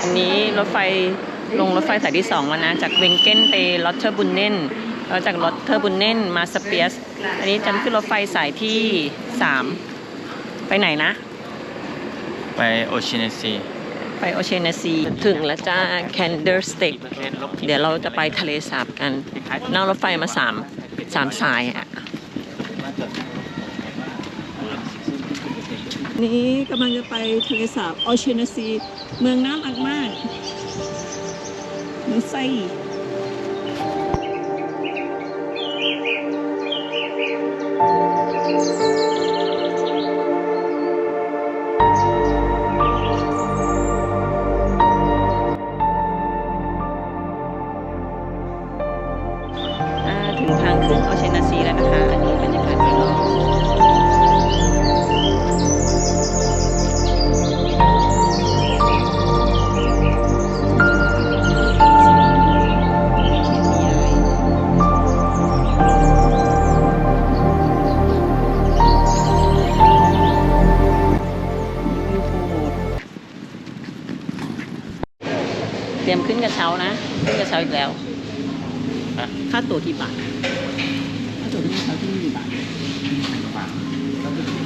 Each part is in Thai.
อันนี้รถไฟลงรถไฟสายที่สองแล้วนะ จากเวงเกนไปลอตเทอร์บุนเนนแล้วจากลอตเทอร์บุนเนนมาสเปียส อันนี้จันขึ้นรถไฟสายที่สามไปไหนนะ ไปโอชิเนซีไปโอเชนซีถึงแล้วจ้าแคนเดอร์สเต็กเดี๋ยวเราจะไปทะเลสาบกันนั่งรถไฟมาสามสามสายอะนี่กำลังจะไปทะเลสาบออเชนซี เมืองน่ารักมากเมืองไซอ่าถึงทางขึ้นออเชนาซีแล้วนะคะ อันนี้บรรยากาศโดยรอบ รียมขึ้นกระเช้านะ ขึ้นกระเช้าอีกแล้วฮะค่าตั๋วกี่บาท ค่าตั๋วที่กระเช้าที่นี่กี่บาท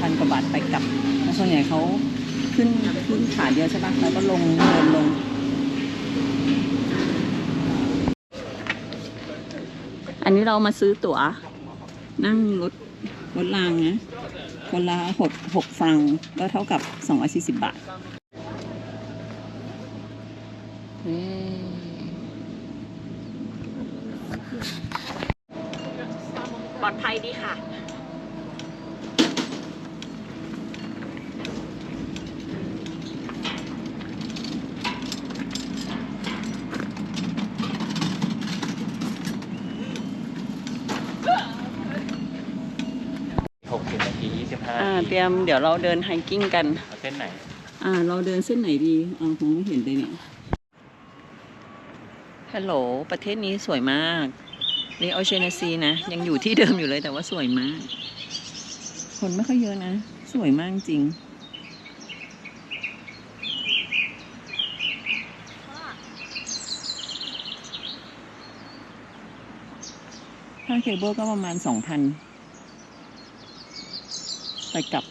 พันกว่าบาทไปกลับแล้วส่วนใหญ่เขาขึ้นขึ้นขาเดียวใช่ปะแล้วก็ลงเดินลงอันนี้เรามาซื้อตั๋ว นั่งรถรถรางนะคนละหกหกฟังก็เท่ากับสองร้อยสี่สิบบาท ปลอดภัยดีค่ะ หกสิบนาทียี่สิบห้าอ่า เตรียมเดี๋ยวเราเดินไฮกิ้งกัน เอาเส้นไหน อ่า เราเดินเส้นไหนดีอ่ามองไม่เห็นเลยเนี่ย ฮัลโหล ประเทศนี้สวยมากนี่ออเชนซีนะ ยังอยู่ที่เดิมอยู่เลยแต่ว่าสวยมาก คนไม่ค่อยเยอะนะ สวยมากจริงถ้าเคเบิลก็ประมาณสองพันไปกลับ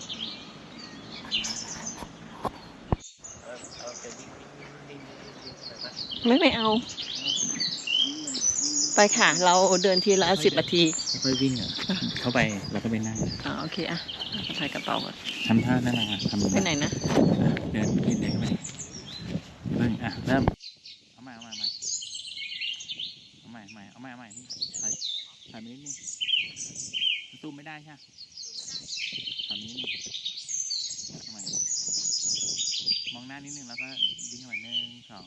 ไม่ไม่เอา ไปค่ะ เราเดินทีละสิบนาทีค่อยๆวิ่งอะเข้าไปแล้วก็ไปนั่งอ่าโอเคอะถ่ายกระเป๋าก่อนทำท่านั่นแหละทำไปไหนนะอะเดินเดินเดินเข้าไปเบิ่งอะเริ่มเอาใหม่เอาใหม่เอาใหม่เอาใหม่เอาใหม่เอาใหม่พี่ถ่ายถ่ายมานิดนึงซูมไม่ได้ใช่ไหมถ่ายมานิดนึงเอาใหม่มองหน้านิดนึงแล้วก็วิ่งเข้าไปหนึ่งสอง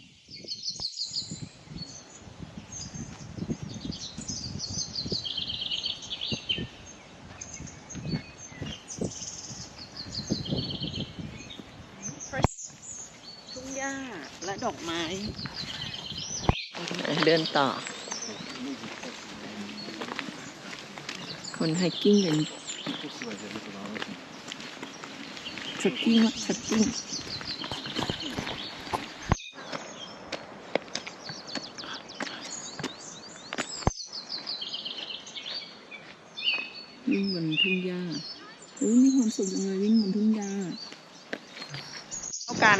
ทุ่งหญ้าและดอกไม้ เดินต่อ คนไฮกิ้งกันทรคกิ้งทรคกิ้งวิ่งบนทุ่งหญ้าโอ้ยมีความสุขจังเลยวิ่งบนทุ่งหญ้าเข้ากัน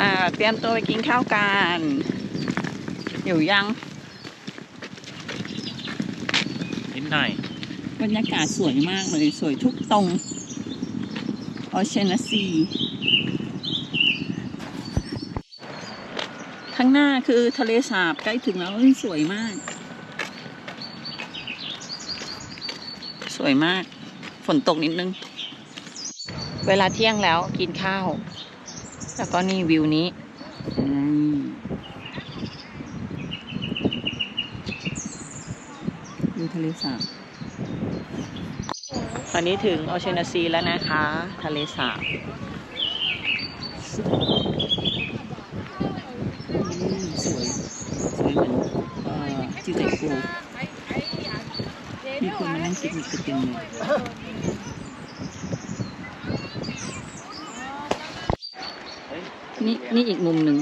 อ่า เตรียมตัวไปกินข้าวกันอยู่ยังนิดหน่อยบรรยากาศสวยมากเลยสวยทุกตรงออเชนซีข้างหน้าคือทะเลสาบใกล้ถึงแล้วเฮ้ยสวยมาก สวยมาก ฝนตกนิดนึง เวลาเที่ยงแล้วกินข้าว แล้วก็นี่วิวนี้วิวทะเลสาบตอนนี้ถึงออเชนซีแล้วนะคะ ทะเลสาบสวย สวยเหมือนจิวเต็กโกมีคนมานั่งปิกนิกกันเต็มเลย นี่นี่อีกมุมหนึ่ง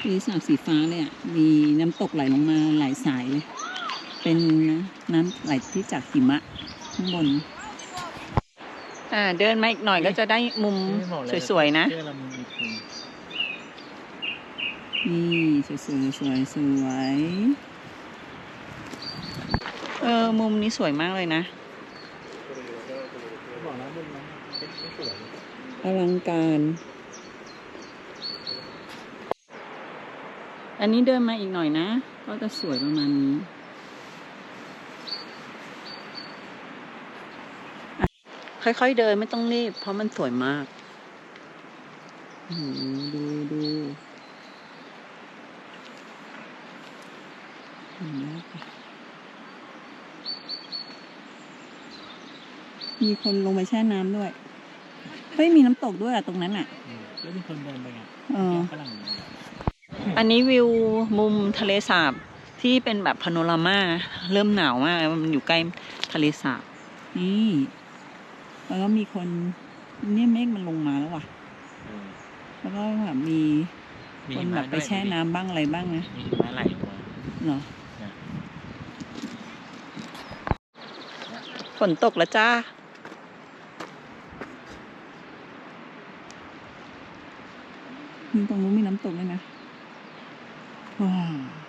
ทะเลสาบสีฟ้าเลยอะ มีน้ำตกไหลลงมาหลายสายเลย เป็นน้ำไหลที่จากหิมะข้างบน อ่าเดินมาอีกหน่อยก็จะได้มุมสวยๆนะเชื่อเรามีคุณนี่สวยสวยสวยสวย เออมุมนี้สวยมากเลยนะ บอกแล้วมุมนั้นเป็นสวย อลังการ อันนี้เดินมาอีกหน่อยนะ ก็จะสวยประมาณนี้ค่อยๆเดินไม่ต้องรีบ เพราะมันสวยมาก ดูดูมมีคนลงไปแช่น้ำด้วย เฮ้ยมีน้ำตกด้วยอะตรงนั้นอะอืมแล้วมีคนเดินไปไงเออ ฝรั่งอันนี้วิวมุมทะเลสาบที่เป็นแบบพาโนรามาเริ่มหนาวมากมันอยู่ใกล้ทะเลสาบนี่แล้วก็มีคนเนี่ยเมฆมันลงมาแล้วว่ะ เออแล้วก็แบบมีมีคนหิแบมะบไปด้วยแช่น้ำบ้างอะไรบ้างนะมีหิมะไหลลงมา เหรอเนี่ยฝนตกแล้วจ้า มีตรงนู้นมีน้ำตกด้วยนะว้าว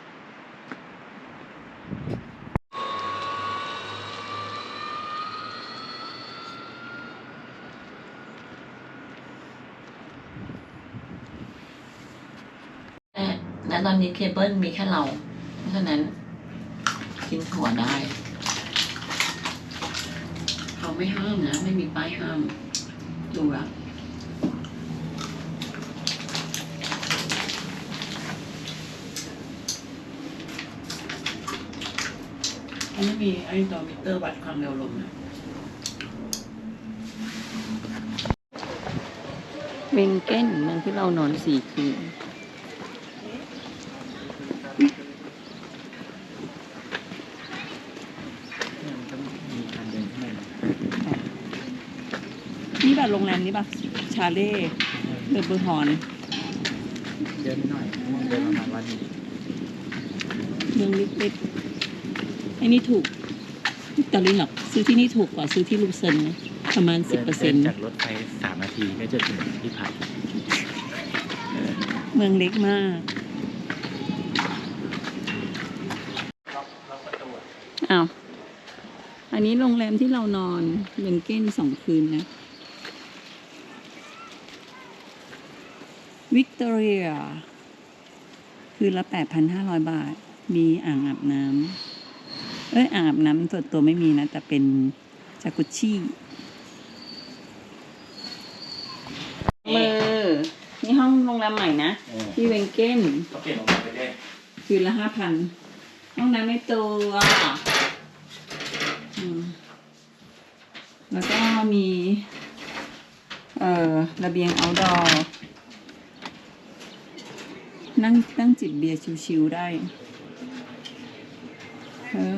และตอนนี้เคเบิลมีแค่เรา เพราะฉะนั้นกินถั่วได้ เขาไม่ห้ามนะ ไม่มีป้ายห้ามดูอะ มันไม่มีไอ้ตัวมิเตอร์วัดความเร็วลมนะวิงเก้นเมืองที่เรานอนสี่คืนเนี่ยมันก็มีการเดินขึ้นไปนะนี่แบบโรงแรมนี้ป่ะชาเล่เดอร์เบอร์ฮอนเดินหน่อยเดินประมาณวันนี้เมืองเล็กๆ ไอ้นี่ถูกตอลินหรอกซื้อที่นี่ถูกกว่าซื้อที่ลูเซิร์นนะประมาณสิบเปอร์เซ็นต์จากรถไฟสามนาทีก็จะถึงที่พักเมืองเล็กมากอ้าว อันนี้โรงแรมที่เรานอนเวนเก้นสองคืนนะวิกตอเรีย คืนละแปดพันห้าร้อยบาท มีอ่างอาบน้ำ เอ้ยอ่างอาบน้ำส่วนตัวไม่มีนะ แต่เป็นจากุชชี่ มือ นี่ห้องโรงแรมใหม่นะที่เวนเก้น เขาเปลี่ยนโรงแรมไปได้คืนละห้าพัน ห้องน้ำในตัวอืมแล้วก็มี เอ่อ ระเบียง outdoor นั่งนั่งจิบเบียร์ชิวๆได้ เออ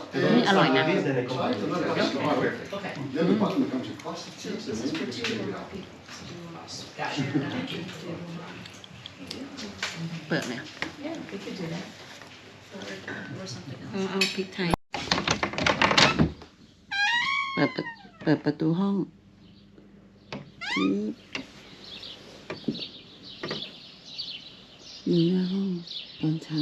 นี่อร่อยนะ เปิดไหมเอาเอาพริกไทย เปิดเปิดประตูห้องจี๊บนี่หน้าห้องตอนเช้า